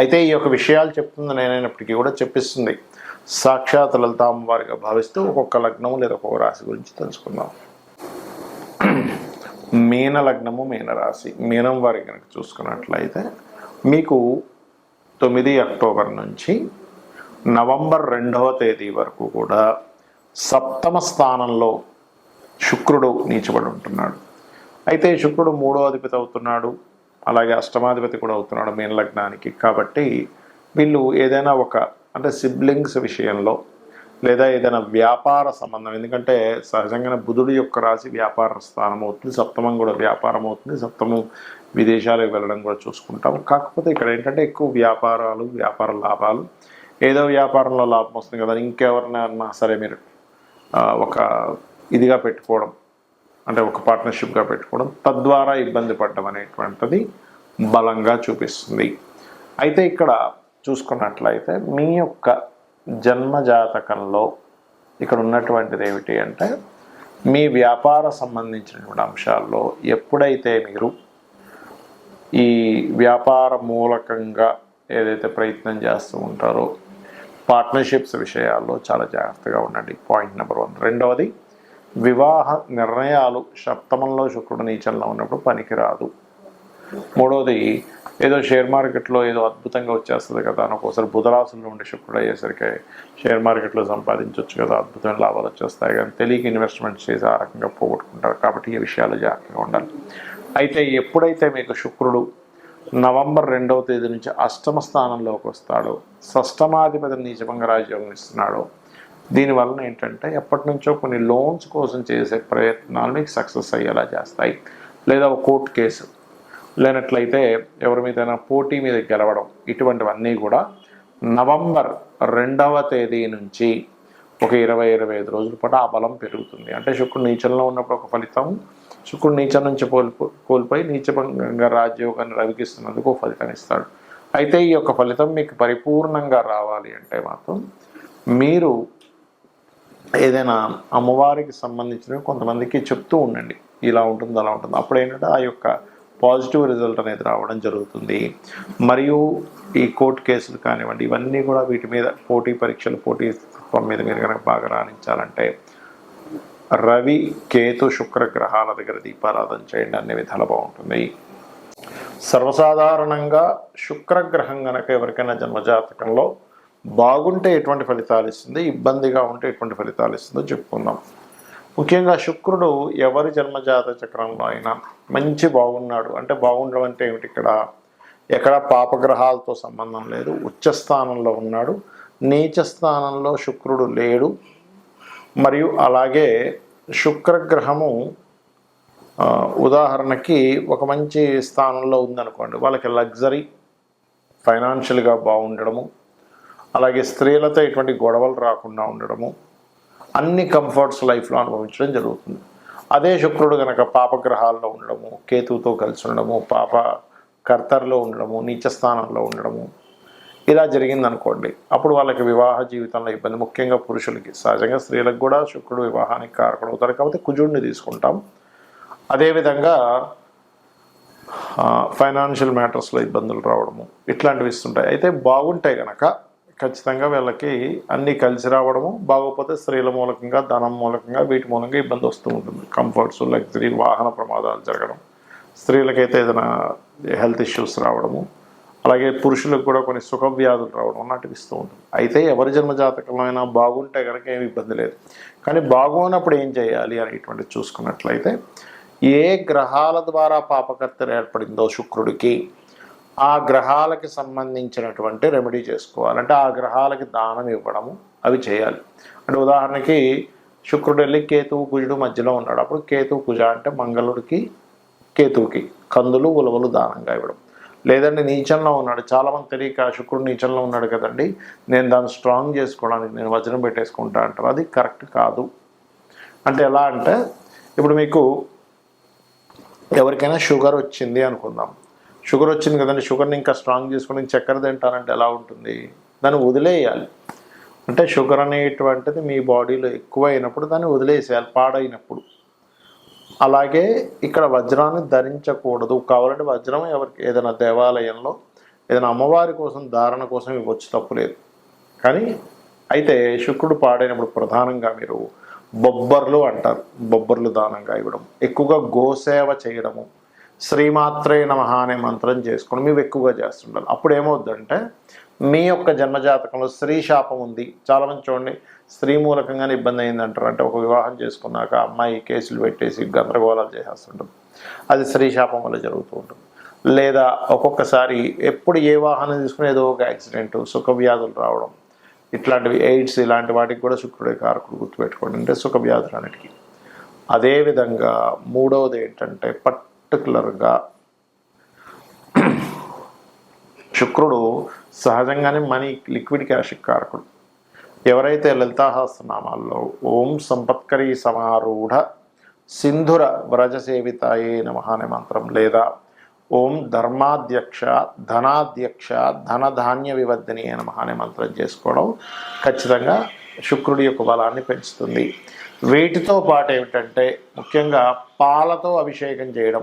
అయితే ఈ యొక్క విషయాలు చెప్తుంది నేనైనప్పటికీ కూడా చెప్పిస్తుంది. సాక్షాత్ లలితామ్మవారిగా భావిస్తూ ఒక్కొక్క లగ్నము లేదా ఒక్కొక్క రాశి గురించి తెలుసుకుందాం. మీన లగ్నము మీన రాశి. మీనం వారి కనుక చూసుకున్నట్లయితే మీకు తొమ్మిది అక్టోబర్ నుంచి నవంబర్ రెండవ తేదీ వరకు కూడా సప్తమ స్థానంలో శుక్రుడు నీచబడి ఉంటున్నాడు. అయితే శుక్రుడు మూడో అధిపతి అవుతున్నాడు. అలాగే అష్టమాధిపతి కూడా అవుతున్నాడు మీన లగ్నానికి. కాబట్టి వీళ్ళు ఏదైనా ఒక అంటే సిబ్లింగ్స్ విషయంలో లేదా ఏదైనా వ్యాపార సంబంధం ఎందుకంటే సహజంగానే బుధుడు యొక్క రాశి వ్యాపార స్థానం అవుతుంది సప్తమం కూడా వ్యాపారం అవుతుంది సప్తమం విదేశాలకు వెళ్ళడం కూడా చూసుకుంటాం. కాకపోతే ఇక్కడ ఏంటంటే ఎక్కువ వ్యాపారాలు వ్యాపార లాభాలు ఏదో వ్యాపారంలో లాభం వస్తుంది కదా ఇంకెవరినైనా సరే మీరు ఒక ఇదిగా పెట్టుకోవడం అంటే ఒక పార్ట్నర్షిప్గా పెట్టుకోవడం తద్వారా ఇబ్బంది పడడం అనేటువంటిది బలంగా చూపిస్తుంది. అయితే ఇక్కడ చూసుకున్నట్లయితే మీ యొక్క జన్మ జాతకంలో ఇక్కడ ఉన్నటువంటిది ఏమిటి అంటే మీ వ్యాపార సంబంధించినటువంటి అంశాల్లో ఎప్పుడైతే మీరు ఈ వ్యాపార మూలకంగా ఏదైతే ప్రయత్నం చేస్తూ ఉంటారో పార్ట్నర్షిప్స్ విషయాల్లో చాలా జాగ్రత్తగా ఉండండి. పాయింట్ నెంబర్ వన్ రెండవది వివాహ నిర్ణయాలు సప్తమంలో శుక్రుడు నీచంలో ఉన్నప్పుడు పనికిరాదు. మూడవది ఏదో షేర్ మార్కెట్లో ఏదో అద్భుతంగా వచ్చేస్తుంది కదా అని ఒక్కోసారి బుధరాశుల్లో ఉండే శుక్రుడు అయ్యేసరికి షేర్ మార్కెట్లో సంపాదించవచ్చు కదా అద్భుతమైన లాభాలు వచ్చేస్తాయి కానీ తెలియక ఇన్వెస్ట్మెంట్ చేసి ఆ రకంగా పోగొట్టుకుంటారు కాబట్టి ఈ విషయాలు జాగ్రత్తగా ఉండాలి. అయితే ఎప్పుడైతే మీకు శుక్రుడు నవంబర్ రెండవ తేదీ నుంచి అష్టమ స్థానంలోకి వస్తాడో షష్టమాధిపతి నీచభంగ రాజ్యోగం ఇస్తున్నాడో దీనివలన ఏంటంటే ఎప్పటి నుంచో కొన్ని లోన్స్ కోసం చేసే ప్రయత్నాలు మీకు సక్సెస్ అయ్యేలా చేస్తాయి. లేదా ఒక కోర్టు కేసు. లేనట్లయితే ఎవరి మీదైనా పోటీ మీద గెలవడం ఇటువంటివన్నీ కూడా నవంబర్ రెండవ తేదీ నుంచి ఒక ఇరవై ఇరవై ఐదు రోజుల పాటు ఆ బలం పెరుగుతుంది. అంటే శుక్రుడు నీచంలో ఉన్నప్పుడు ఒక ఫలితం శుక్రుడు నీచం నుంచి కోల్పో కోల్పోయి నీచభంగంగా రాజయోగాన్ని రవికిస్తున్నందుకు ఒక ఫలితం ఇస్తాడు. అయితే ఈ యొక్క ఫలితం మీకు పరిపూర్ణంగా రావాలి అంటే మాత్రం మీరు ఏదైనా అమ్మవారికి సంబంధించినవి కొంతమందికి చెప్తూ ఉండండి. ఇలా ఉంటుంది అలా ఉంటుంది. అప్పుడు ఏంటంటే ఆ యొక్క పాజిటివ్ రిజల్ట్ అనేది రావడం జరుగుతుంది. మరియు ఈ కోర్టు కేసులు కానివ్వండి ఇవన్నీ కూడా వీటి మీద పోటీ పరీక్షలు పోటీ మీద మీరు కనుక బాగా రాణించాలంటే రవి కేతు శుక్ర గ్రహాల దగ్గర దీపారాధన చేయండి. అన్ని విధాలు బాగుంటుంది. సర్వసాధారణంగా శుక్రగ్రహం కనుక ఎవరికైనా జన్మజాతకంలో బాగుంటే ఎటువంటి ఫలితాలు ఇస్తుంది ఇబ్బందిగా ఉంటే ఎటువంటి ఫలితాలు ఇస్తుందో చెప్పుకుందాం. ముఖ్యంగా శుక్రుడు ఎవరి జన్మజాత చక్రంలో అయినా మంచి బాగున్నాడు. అంటే బాగుండడం అంటే ఏమిటి ఇక్కడ? ఎక్కడ పాపగ్రహాలతో సంబంధం లేదు. ఉచ్చస్థానంలో ఉన్నాడు. నీచ స్థానంలో శుక్రుడు లేడు. మరియు అలాగే శుక్రగ్రహము ఉదాహరణకి ఒక మంచి స్థానంలో ఉందనుకోండి వాళ్ళకి లగ్జరీ ఫైనాన్షియల్గా బాగుండడము అలాగే స్త్రీలతో ఎటువంటి గొడవలు రాకుండా ఉండడము అన్ని కంఫర్ట్స్ లైఫ్లో అనుభవించడం జరుగుతుంది. అదే శుక్రుడు కనుక పాపగ్రహాల్లో ఉండడము కేతువుతో కలిసి ఉండడము పాప కర్తర్లో ఉండడము నీచస్థానంలో ఉండడము ఇలా జరిగింది అనుకోండి అప్పుడు వాళ్ళకి వివాహ జీవితంలో ఇబ్బంది. ముఖ్యంగా పురుషులకి సహజంగా స్త్రీలకు కూడా శుక్రుడు వివాహానికి కారకుడు అవుతారు కాబట్టి కుజుడిని తీసుకుంటాం. అదేవిధంగా ఫైనాన్షియల్ మ్యాటర్స్లో ఇబ్బందులు రావడము ఇట్లాంటివి ఇస్తుంటాయి. అయితే బాగుంటాయి కనుక ఖచ్చితంగా వీళ్ళకి అన్నీ కలిసి రావడము బాగోకపోతే స్త్రీల మూలకంగా ధనం మూలకంగా వీటి మూలంగా ఇబ్బంది వస్తూ ఉంటుంది. కంఫర్ట్స్ లగ్జరీ వాహన ప్రమాదాలు జరగడం స్త్రీలకైతే ఏదైనా హెల్త్ ఇష్యూస్ రావడము అలాగే పురుషులకు కూడా కొన్ని సుఖ వ్యాధులు రావడం నాటిపిస్తూ ఇస్తూ ఉంటుంది. అయితే ఎవరి జన్మ జాతకంలో అయినా బాగుంటే కనుక ఏమి ఇబ్బంది లేదు. కానీ బాగోనప్పుడు ఏం చేయాలి అనేటువంటి చూసుకున్నట్లయితే ఏ గ్రహాల ద్వారా పాపకర్తలు ఏర్పడిందో శుక్రుడికి ఆ గ్రహాలకి సంబంధించినటువంటి రెమెడీ చేసుకోవాలంటే ఆ గ్రహాలకి దానం ఇవ్వడము అవి చేయాలి. అంటే ఉదాహరణకి శుక్రుడు వెళ్ళి కేతువు కుజుడు మధ్యలో ఉన్నాడు. అప్పుడు కేతువు కుజ అంటే మంగళుడికి కేతువుకి కందులు ఉలవలు దానంగా ఇవ్వడం. లేదండి నీచంలో ఉన్నాడు. చాలామంది తెలియక శుక్రుడు నీచంలో ఉన్నాడు కదండి. నేను దాన్ని స్ట్రాంగ్ చేసుకోవడానికి నేను వజ్రం పెట్టేసుకుంటా అంటారు అది కరెక్ట్ కాదు. అంటే ఎలా అంటే ఇప్పుడు మీకు ఎవరికైనా షుగర్ వచ్చింది అనుకుందాం. షుగర్ వచ్చింది కదండి షుగర్ని ఇంకా స్ట్రాంగ్ చేసుకుని చక్కెర తింటారంటే ఎలా ఉంటుంది? దాన్ని వదిలేయాలి. అంటే షుగర్ అనేటువంటిది మీ బాడీలో ఎక్కువ అయినప్పుడు దాన్ని వదిలేసేయాలి పాడైనప్పుడు. అలాగే ఇక్కడ వజ్రాన్ని ధరించకూడదు. కావాలంటే వజ్రం ఎవరికి ఏదైనా దేవాలయంలో ఏదైనా అమ్మవారి కోసం ధారణ కోసం ఇవ్వచ్చు తప్పులేదు కానీ అయితే శుక్రుడు పాడైనప్పుడు ప్రధానంగా మీరు బొబ్బర్లు అంటారు. బొబ్బర్లు దానంగా ఇవ్వడం. ఎక్కువగా గోసేవ చేయడము. శ్రీమాత్రే నమ అనే మంత్రం చేసుకోండి మేము ఎక్కువగా చేస్తుంటారు అప్పుడు ఏమవుద్దంటే మీ యొక్క జన్మజాతకంలో స్త్రీ శాపం ఉంది. చాలామంది చూడండి స్త్రీ మూలకంగానే ఇబ్బంది అయింది అంటారు అంటే ఒక వివాహం చేసుకున్నాక అమ్మాయి కేసులు పెట్టేసి గందరగోళాలు చేసేస్తుంటుంది అది స్త్రీ శాపం వల్ల జరుగుతూ ఉంటుంది. లేదా ఒక్కొక్కసారి ఎప్పుడు ఏ వాహనం తీసుకుని ఏదో ఒక యాక్సిడెంట్ సుఖ వ్యాధులు రావడం ఇట్లాంటివి ఎయిడ్స్ ఇలాంటి వాటికి కూడా శుక్రుడే కారకుడు గుర్తుపెట్టుకోండి. అంటే సుఖ వ్యాధులు అన్నిటికీ. అదేవిధంగా మూడవది ఏంటంటే పర్టికులర్గా శుక్రుడు సహజంగానే మనీ లిక్విడ్ క్యాష్ కారకుడు. ఎవరైతే లలితాహాస్త్రనామాల్లో ఓం సంపత్కరీ సమారూఢ సింధుర వ్రజసేవితాయే నమ అనే మంత్రం లేదా ఓం ధర్మాధ్యక్ష ధనాధ్యక్ష ధనధాన్య వివర్ధిని నమ అనే మంత్రం చేసుకోవడం ఖచ్చితంగా శుక్రుడి యొక్క బలాన్ని పెంచుతుంది. వీటితో పాటు ఏమిటంటే ముఖ్యంగా పాలతో అభిషేకం చేయడం.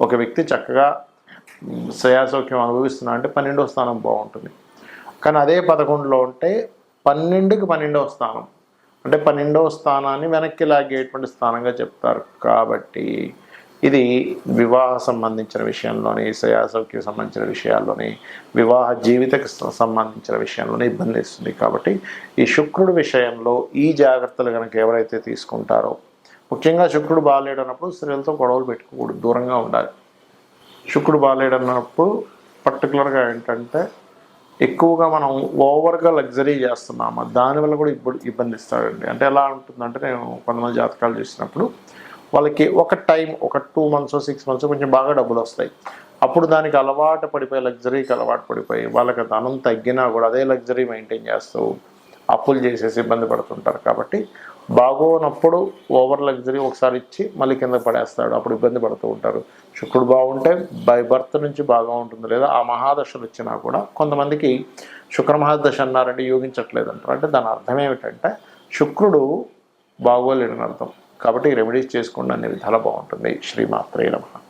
ఒక వ్యక్తి చక్కగా మ్, అనుభవిస్తున్నా అంటే పన్నెండవ స్థానం బాగుంటుంది. కానీ అదే పదకొండులో ఉంటే పన్నెండుకి పన్నెండవ స్థానం. అంటే పన్నెండవ స్థానాన్ని వెనక్కి లాగేటువంటి స్థానంగా చెప్తారు. కాబట్టి ఇది వివాహ సంబంధించిన విషయంలోని శయాసౌఖ్యం సంబంధించిన విషయాల్లోని వివాహ జీవితకు సంబంధించిన విషయంలోనే ఇబ్బంది ఇస్తుంది కాబట్టి ఈ శుక్రుడి విషయంలో ఈ జాగ్రత్తలు కనుక ఎవరైతే తీసుకుంటారో ముఖ్యంగా శుక్రుడు బాగాలేడు అన్నప్పుడు స్త్రీలతో గొడవలు పెట్టుకోకూడదు దూరంగా ఉండాలి. శుక్రుడు బాగాలేడు అన్నప్పుడు పర్టికులర్గా ఏంటంటే ఎక్కువగా మనం ఓవర్గా లగ్జరీ చేస్తున్నాము? దానివల్ల కూడా ఇబ్బంది ఇబ్బంది ఇస్తాడండి అంటే ఎలా ఉంటుందంటే నేను కొంతమంది జాతకాలు చేసినప్పుడు వాళ్ళకి ఒక టైం ఒక టూ మంత్స్ సిక్స్ మంత్స్ కొంచెం బాగా డబ్బులు వస్తాయి అప్పుడు దానికి అలవాటు పడిపోయి లగ్జరీకి అలవాటు పడిపోయి వాళ్ళకి ధనం తగ్గినా కూడా అదే లగ్జరీ మెయింటైన్ చేస్తూ అప్పులు చేసేసి ఇబ్బంది పడుతుంటారు. కాబట్టి బాగోనప్పుడు ఓవర్ లగ్జరీ ఒకసారి ఇచ్చి మళ్ళీ కింద పడేస్తాడు. అప్పుడు ఇబ్బంది పడుతూ ఉంటారు. శుక్రుడు బాగుంటే బై బర్త్ నుంచి బాగా ఉంటుంది లేదా ఆ మహాదశలు ఇచ్చినా కూడా కొంతమందికి శుక్ర మహాదశ అన్నారంటే యోగించట్లేదు అంటారు అంటే దాని అర్థం ఏమిటంటే శుక్రుడు బాగోలేడని అర్థం. కాబట్టి రెమెడీస్ చేసుకోండి అనే విధాలు బాగుంటుంది. శ్రీమాత్రేయ నమః.